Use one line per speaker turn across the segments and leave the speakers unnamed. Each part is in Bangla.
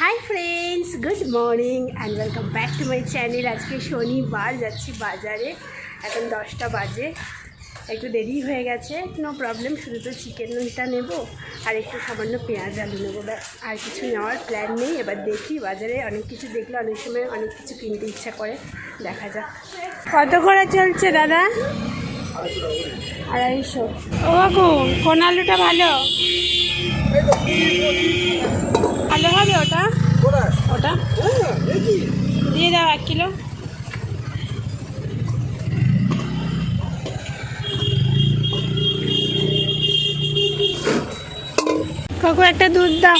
Hi friends good morning and welcome back to my channel আজকে শনিবার, যাচ্ছি বাজারে। এখন দশটা বাজে। একটু দেরি হয়ে গেছে। নো প্রবলেম শুধু তো চিকেন চিকেনটা নেব আর একটু সামান্য পেঁয়াজ আলু নেব। আর কিছু নেওয়ার প্ল্যান নেই। এবার দেখি বাজারে অনেক কিছু দেখলে অনেক সময় অনেক কিছু কিনতে ইচ্ছা করে। দেখা যাক। কত করে চলছে দাদা? আড়াইশো। ও কাকু কোন আলুটা ভালো? ভালো হবে ওটা? ওটা? দিয়ে দাও এক কিলো। কাকু, একটা দুধ দাও।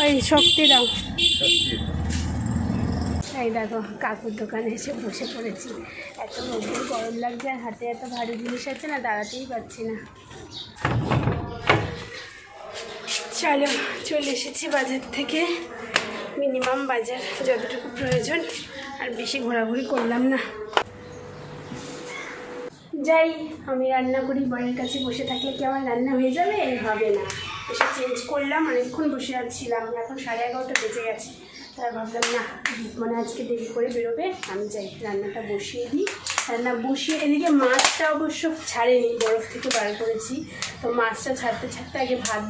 ওই শক্তি দাও। এই দেখো, কাকুর দোকানে এসে বসে পড়েছি। এত রোদ্দুর গরম লাগছে, আর হাতে এত ভারী জিনিস আছে না, দাঁড়াতেই পারছি না। চলো, চলে এসেছি বাজার থেকে। মিনিমাম বাজার যতটুকু প্রয়োজন, আর বেশি ঘোরাঘুরি করলাম না। যাই, আমি রান্না করি, বরের কাছে বসে থাকলে কি আমার রান্না হয়ে যাবে? হবে না। এসে চেঞ্জ করলাম, অনেকক্ষণ বসে আছিলাম এখন সাড়ে এগারোটা বেজে গেছে। তাই ভাবলাম, না মানে আজকে দেরি করে বেরোবে। আমি যাই, রান্নাটা বসিয়ে দিই। রান্না বসিয়ে, এদিকে মাছটা অবশ্য ছাড়েনি, বরফ থেকে বার করেছি। তো মাছটা ছাড়তে ছাড়তে আগে ভাত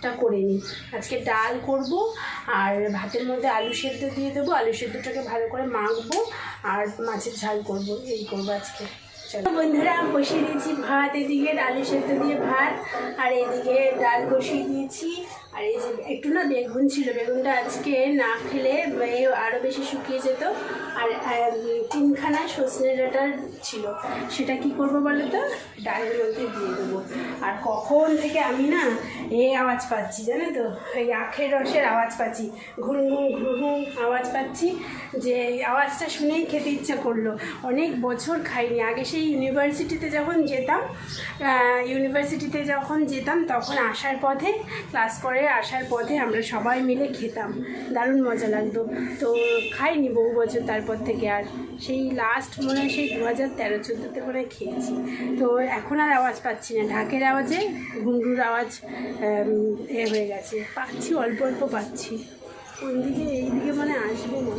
ডালটা করে নিই। আজকে ডাল করব আর ভাতের মধ্যে আলু সেদ্ধ দিয়ে দেবো। আলু সেদ্ধটাকে ভালো করে মাখবো আর মাছের ঝাল করব। এই করব আজকে। বন্ধুরা বসিয়ে দিয়েছি ভাত, এদিকে আলু সেদ্ধ দিয়ে ভাত, আর এদিকে ডাল বসিয়ে দিয়েছি। আর এই যে একটু না বেগুন ছিল, বেগুনটা আজকে না খেলে আরও বেশি শুকিয়ে যেত। আর তিনখানা সজনে ডাঁটার ছিল। সেটা কি করব বলো তো? ডালের মধ্যে দিয়ে দেবো। আর কখন থেকে আমি না এ আওয়াজ পাচ্ছি জানো তো? এই আখের রসের আওয়াজ পাচ্ছি। ঘুম ঘুম আওয়াজ পাচ্ছি যে আওয়াজটা শুনেই খেতে ইচ্ছা করল। অনেক বছর খাইনি। আগে সেই ইউনিভার্সিটিতে যখন যেতাম ইউনিভার্সিটিতে যখন যেতাম, তখন আসার পথে ক্লাস করে আসার পথে আমরা সবাই মিলে খেতাম। দারুণ মজা লাগতো। তো খাইনি বহু বছর তারপর থেকে আর সেই লাস্ট মনে হয় সেই দু হাজার তেরো চোদ্দোতে করে খেয়েছি। তো এখন আর আওয়াজ পাচ্ছি না। ঢাকের আওয়াজে ঘুংরুর আওয়াজ এ হয়ে গেছে। পাচ্ছি, অল্প অল্প পাচ্ছি। কোন দিকে, এই দিকে মানে আসবে না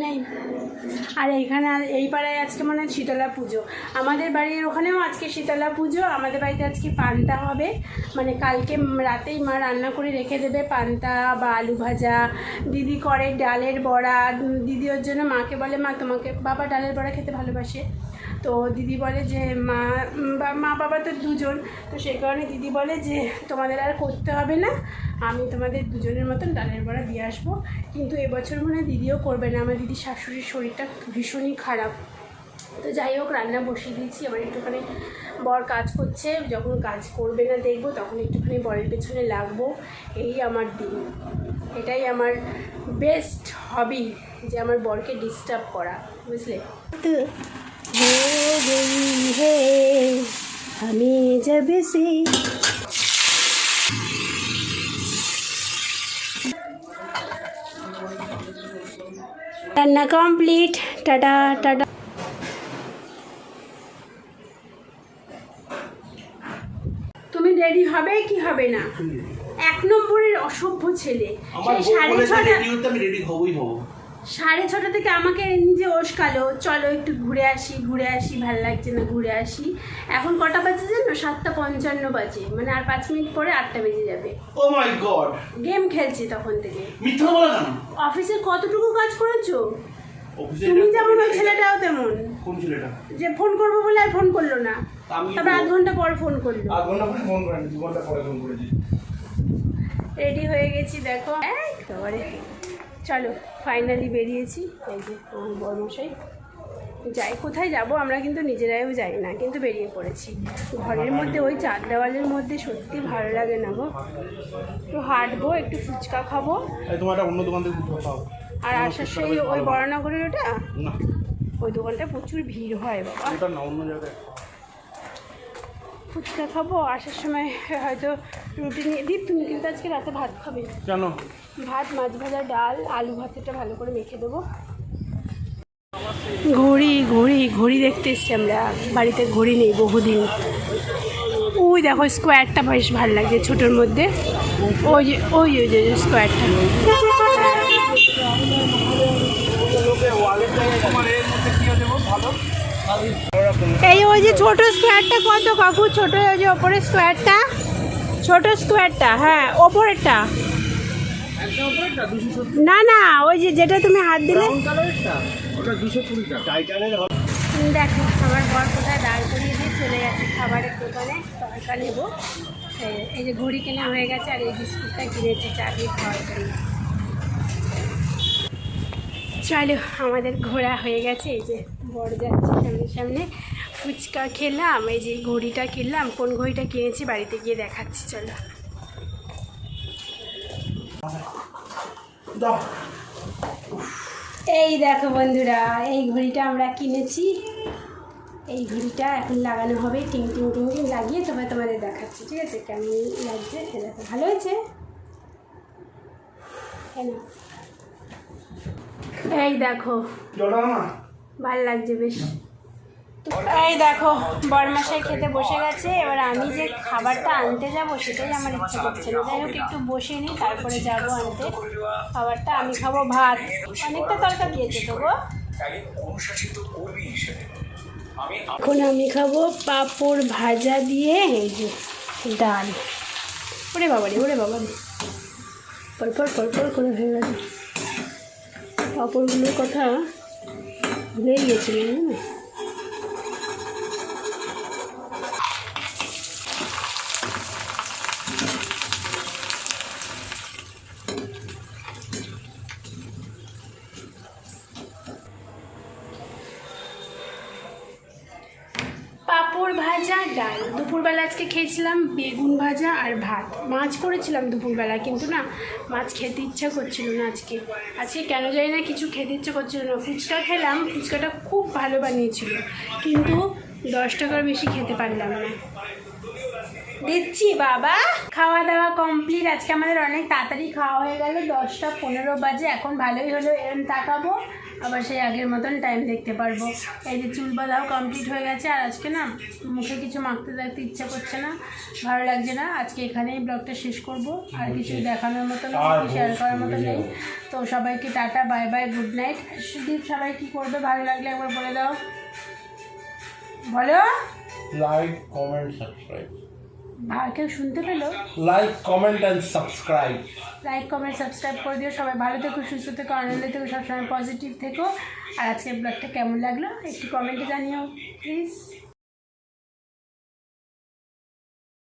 নেই আর এইখানে এই পাড়ায় আজকে মনে হয় শীতলা পুজো। আমাদের বাড়ির ওখানেও আজকে শীতলা পুজো, আমাদের বাড়িতে আজকে পান্তা হবে। মানে কালকে রাতেই মা রান্না করে রেখে দেবে পান্তা বা আলু ভাজা। দিদি করে ডালের বড়া। দিদি ওর জন্য মাকে বলে, মা, তোমাকে বাবা ডালের বড়া খেতে ভালোবাসে। তো দিদি বলে যে মা, বা- মা বাবা তো দুজন, তো সেই কারণে দিদি বলে যে তোমাদের আর করতে হবে না, আমি তোমাদের দুজনের মতন ডালের বড়া দিয়ে আসব। কিন্তু এবছর মনে হয় দিদিও করবে না, আমার দিদির শাশুড়ির শরীরটা ভীষণই খারাপ। তো যাই হোক, রান্না বসিয়ে দিয়েছি আবার একটুখানি বর কাজ করছে, যখন কাজ করবে না দেখব, তখন একটুখানি বরের পেছনে লাগবো, এই আমার দিন। এটাই আমার বেস্ট হবি যে আমার বরকে ডিস্টার্ব করা, বুঝলে? गई है हमें जब से রান্না কমপ্লিট টাটা টাটা তুমি রেডি হবে কি হবে না এক নম্বরের অসভ্য ছেলে
আমার
সেই
বউ
সাড়ে
বলেছে
ছটা
রেডি হতে আমি রেডি হবই হব
সাড়ে ছটা থেকে আমাকে নিজে ওসকালো চলো একটু ঘুরে আসি ঘুরে আসি ভালো লাগছে না ঘুরে আসি। এখন কটা বাজে জানো? সাতটা পঞ্চান্ন বাজে মানে আর পাঁচ মিনিট পরে আটটা বেজে যাবে।
ও মাই গড!
গেম খেলছি তখন থেকে।
মিথ্যা বলে কেন
অফিসে কতটুকু কাজ করেছ? তুমি যেমন ওই ছেলেটাও তেমন।
কোন ছেলেটা?
যে ফোন করব বলে আর ফোন করল না। তারপর আধ ঘণ্টা পর ফোন করল।
আধ ঘণ্টা পরে ফোন করেন দু ঘণ্টা পরে ফোন করেছি।
রেডি হয়ে গেছি দেখো। একেবারে চলো ফাইনালি বেরিয়েছি। এই যে আমার বর্মশাই। যাই কোথায় যাব আমরা কিন্তু নিজেরাও যাই না কিন্তু বেরিয়ে পড়েছি। ঘরের মধ্যে ওই চার দেওয়ালের মধ্যে সত্যি ভালো লাগে না গো। একটু হাঁটবো একটু ফুচকা খাব।
অন্য দোকান থেকে
আর আসার সেই ওই বড়নগরের ওটা? ওই দোকানটা প্রচুর ভিড় হয় বাবা।
অন্য জায়গায়।
ফুচকা খাব আসার সময় হয়তো রুটি নিয়ে দীপ তুমি কিন্তু আজকে রাতে ভাত খাবে।
কেন?
ভাত মাছ ভাজা ডাল আলু ভাতেটা ভালো করে মেখে দেবো। ঘড়ি ঘড়ি ঘড়ি দেখতে এসছি আমরা। বাড়িতে ঘড়ি নেই বহুদিন। ওই দেখো স্কোয়ারটা বেশ ভালো লাগছে ছোটোর মধ্যে। ওই যে ওই ওই যে স্কোয়ারটা এই ওই যে ছোট স্কোয়ারটা কত কাকু? ছোট ওই যে ওপরের স্কোয়ারটা ছোট স্কোয়ারটা হ্যাঁ ওপরেরটা। না না ওই যে যেটা তুমি হাত দিলে। দেখো আমার বর কোথায়? দাঁড় করিয়ে দিয়ে চলে গেছে খাবারের দোকানে। তরকা নেব। এই- এই যে ঘড়ি কেনা হয়ে গেছে আর এই বিস্কুটটা কিনেছি চা দিয়ে খাওয়ার জন্য। চলো আমাদের ঘোরা হয়ে গেছে এই যে। বড় যাচ্ছে সামনে সামনে। ফুচকা খেলাম এই যে ঘড়িটা কিনলাম কোন ঘড়িটা কিনেছি বাড়িতে গিয়ে দেখাচ্ছি চলো। এই দেখো বন্ধুরা এই ঘড়িটা আমরা কিনেছি। এই ঘড়িটা এখন লাগানো হবে টিং টিং টিং টিং লাগিয়ে তবে তোমাদের দেখাচ্ছি ঠিক আছে? কেমন লাগছে সে দেখো ভালো হয়েছে। কেন? এই দেখো। ভালো লাগছে বেশ। এই দেখো বরমাসাই খেতে বসে গেছে। এবার আমি যে খাবারটা আনতে যাব সেটাই আমার ইচ্ছে করছে না। যাই হোক একটু বসে নিই তারপরে যাব আনতে। খাবারটা আমি খাব ভাত। অনেকটা তরকা দিয়েছে তো গো। এখন আমি খাব পাঁপড় ভাজা দিয়ে এই যে ডাল। ওরে বাবা রে ওরে বাবা রে। পরপর পরপর করে হয়ে গেছে পাঁপড়গুলোর কথা ভুলেই গেছিলাম না পাঁপড় ভাজা ডাল দুপুরবেলা আজকে খেয়েছিলাম বেগুন ভাজা আর ভাত। মাছ করেছিলাম দুপুরবেলা, কিন্তু না, মাছ খেতে ইচ্ছা করছিল না আজকে। আজকে কেন জানি না কিছু খেতে ইচ্ছা করছিল না। ফুচকা খেলাম, ফুচকাটা খুব ভালো বানিয়েছিল, কিন্তু দশ টাকার বেশি খেতে পারলাম না। দিচ্ছি বাবা! খাওয়া দাওয়া কমপ্লিট আজকে আমাদের অনেক তাড়াতাড়ি খাওয়া হয়ে গেল, দশটা পনেরো বাজে, এখন ভালোই হলো, এরম তাকাবো। আবার সেই আগের মতন টাইম দেখতে পারব। এই যে চুল বাঁধাও কমপ্লিট হয়ে গেছে আর আজকে না মুখে কিছু মাখতে দেখতে ইচ্ছা করছে না ভালো লাগছে না। আজকে এখানেই ব্লগটা শেষ করব আর কিছু দেখানোর মতন শেয়ার করার মতো নেই। তো সবাইকে tata bye bye good night Sudip সবাই কী করবে? ভালো লাগলে একবার বলে দাও। বলো।
Like, comment, subscribe.
কেউ শুনতে পেল?
Like comment and subscribe
like comment subscribe করে দিও। সবাই ভালো থেকো সুস্থ থেকো আনন্দ থেকো সবসময় পজিটিভ থেকো। আর আজকের ব্লগটা কেমন লাগল? একটু কমেন্টে জানিও প্লিজ